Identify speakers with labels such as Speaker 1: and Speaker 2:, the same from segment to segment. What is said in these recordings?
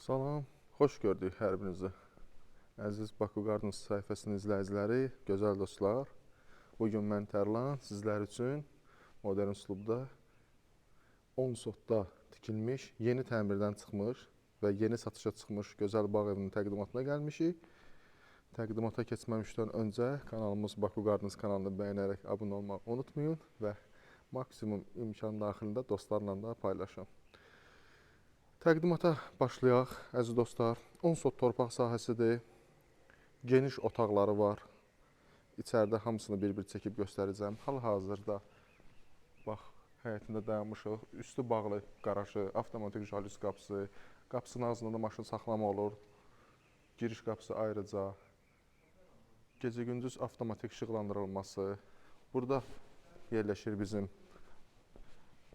Speaker 1: Salam, xoş gördük hər birinizi. Əziz Baku Gardens səhifəsinin izləyiciləri, gözəl dostlar. Bu gün mən Tərlan sizlər modern üslubda 10 sotda tikilmiş, yeni təmirdən çıxmış və yeni satışa çıxmış gözəl bağ evinin təqdimatına gəlmişik. Təqdimata keçməmişdən öncə kanalımız Baku Gardens kanalını bəyənərək abunə olmağı unutmayın və maksimum imkan daxilində dostlarla da paylaşın. Təqdimata başlayaq, əziz dostlar. 10 sot torpaq sahəsidir. Geniş otaqları var. İçəridə hamısını bir-bir çəkib göstərəcəm. Hal-hazırda bax, həyətində dayanmışıq. Üstü bağlı qaraşı, avtomatik jalüz qapısı, qapısının ağzında da maşın saxlama olur. Giriş qapısı ayrıca. Gecə-gündüz avtomatik işıqlandırılması. Burada yerləşir bizim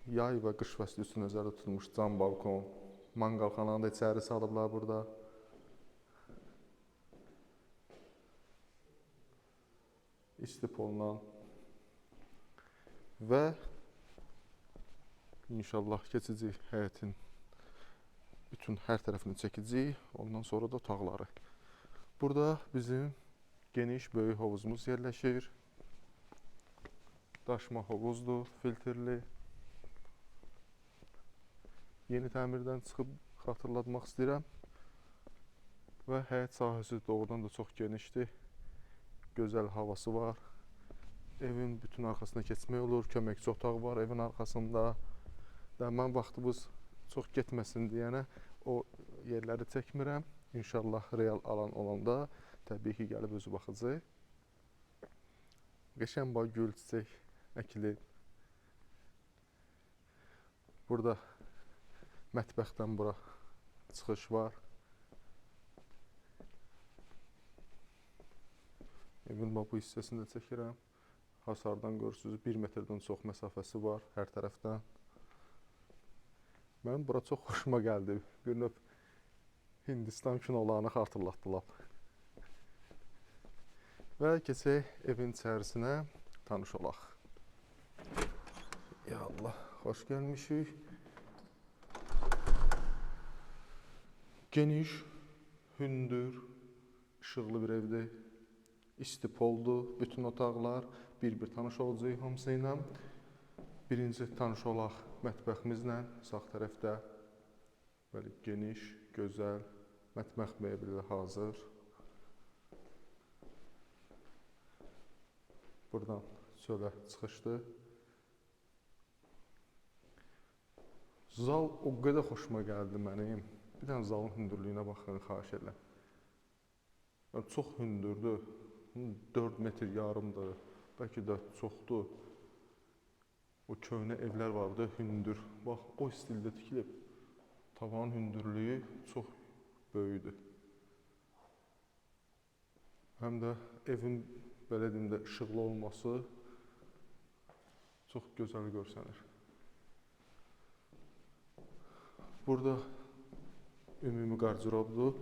Speaker 1: yay və qış fəsli üçün nəzərdə tutulmuş cam balkon. Manqalxananı da içəri salıblar burada. İstipoldan və inşallah keçəcək həyətin bütün hər tərəfini çəkəcəyik. Ondan sonra da otaqları. Burada bizim geniş böyük hovuzumuz yerləşir. Daşma hovuzdur, filtrli. Yeni təmirdən çıxıb xatırlatmaq istəyirəm. Və həyət sahəsi doğrudan da çox genişdir. Gözəl havası var. Evin bütün arxasına keçmək olur. Köməkçi otağı var evin arxasında. Da mən vaxtımız çox getməsin deyənə o yerləri çəkmirəm. İnşallah real alan olanda təbii ki gəlib özü baxacaq. Qəşəng bax gül, çiçək əkilib. Burada mətbəxdən bura çıxış var. Evin bax bu hissəsini də çəkirəm. Hasardan görürsüz 1 metrdən çox məsafəsi var hər tərəfdən. Mənim bura çox xoşuma gəldi. Bir növ Hindistan kinolarını xatırlatdılar. Və keçək evin içərisinə tanış olaq. Ya Allah, xoş gəlmişik. Geniş, hündür, işıqlı bir evdir. İstipoldur bütün otaqlar. Bir-bir tanış olacağıq hamısı ilə. Birinci tanış olaq mətbəximizlə sağ tərəfdə. Belə geniş, gözəl mətbəx mebeli hazır. Buradan çölə çıxışdır. Zal o qədər xoşuma gəldi mənim. Bir dənə zalın hündürlüyünə baxın, xahiş edirəm. Yəni çox hündürdür. 4 metr yarımdır. Bəlkə də çoxdur. O köhnə evlər vardı, hündür. Bax, o stildə tikilib. Tavanın hündürlüyü çox böyükdür. Həm də evin belə deyim də işıqlı olması çox gözəl görsənir. Burada ümumi qarderobdur.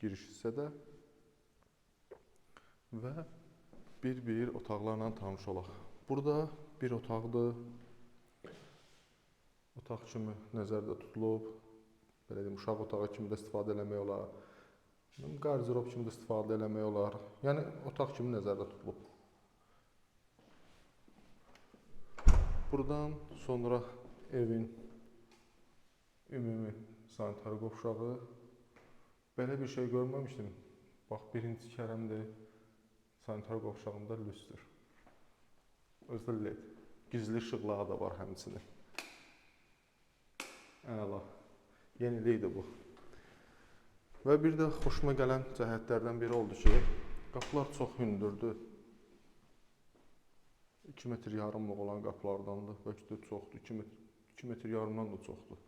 Speaker 1: Giriş hissədə və bir-bir otaqlarla tanış olaq. Burada bir otaqdır. Otaq kimi nəzərdə tutulub. Belə deyim, uşaq otağı kimi də istifadə eləmək olar. Qarderob kimi də istifadə eləmək olar. Yəni otaq kimi nəzərdə tutulub. Buradan sonra evin ümumi sanitar qovşağı. Belə bir şey görməmişdim. Bax, birinci kərəmdir. Sanitar qovşağında lüstr. Özdə led. Gizli işıqları da var həmçinin. Əla. Yenilikdir bu. Və bir də xoşuma gələn cəhətlərdən biri oldu ki, qapılar çox hündürdür. 2 metr yarımlıq olan qapılardandır. Bəlkə də çoxdur. 2 metr, 2 metr yarımdan da çoxdur.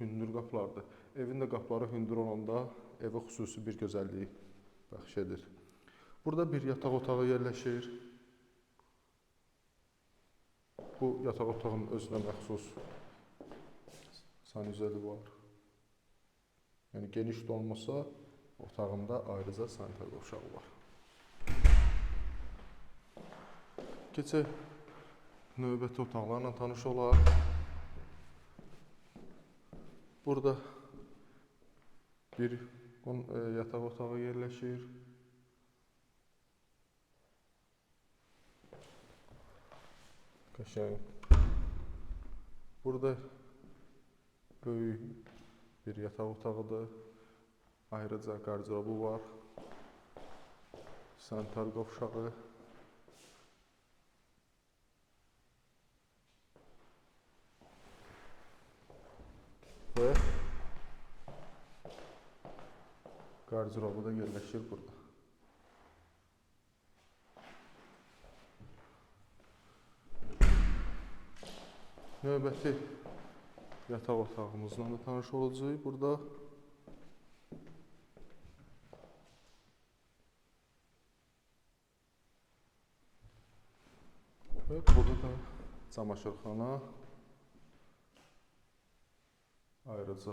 Speaker 1: Hündür qapılardır. Evin də qapıları hündür olanda evə xüsusi bir gözəllik bəxş edir. Burada bir yataq otağı yerləşir. Bu yataq otağının özünə məxsus sanuzeli var. Yəni geniş də olmasa otağında ayrıca sanitar qovşağı var. Keçək növbəti otaqlarla tanış olaq. Burada bir e, yataq otağı yerləşir. Qəşəng. Burada böyük bir yataq otağıdır. Ayrıca qardırobu var. Sanitar qovşağı. Və qardırobu da yerləşir burada. Növbəti yataq otağımızla da tanış olacağıq burada. Və burada da camaşırxana. Ayrıca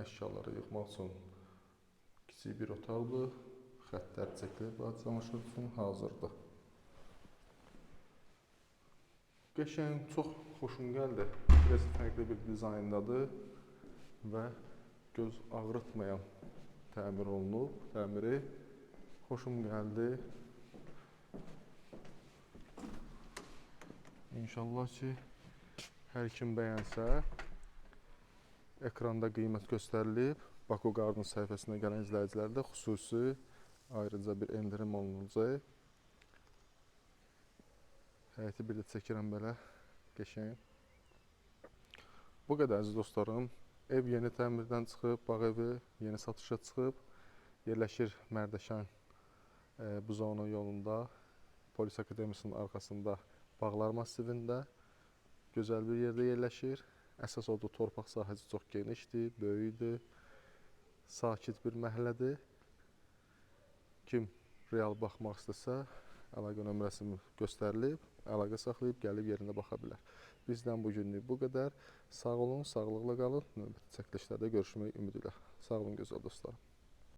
Speaker 1: əşyaları yığmaq üçün kiçik bir otaqdır. Xəttlər çəkilib camaşır üçün hazırdır. Qəşəng, çox xoşum gəldi. Biraz fərqli bir dizayndadır və göz ağrıtmayan təmir olunub. Təmiri xoşum gəldi. İnşallah ki, hər kim bəyənsə, ekranda qiymət göstərilib. Baku Garden səhifəsinə gələn izləyicilərdə xüsusi ayrıca bir endirim olunacaq. Həyəti bir də çəkirəm belə qəşəng. Bu qədər əziz dostlarım. Ev yeni təmirdən çıxıb, bağ evi yeni satışa çıxıb. Yerləşir Mərdəkan e, Buzovna yolunda, Polis Akademiyasının arxasında Bağlar massivində gözəl bir yerdə yerləşir. Əsas odur torpaq sahəsi çox genişdir, böyükdür. Sakit bir məhəllədir. Kim real baxmaq istəsə, əlaqə nömrəsi göstərilib, əlaqə saxlayıb gəlib yerində baxa bilər. Bizdən bu günlük bu qədər. Sağ olun, sağlıqla qalın. Növbəti çəkilişlərdə görüşmək ümidi ilə. Sağ olun gözəl dostlarım.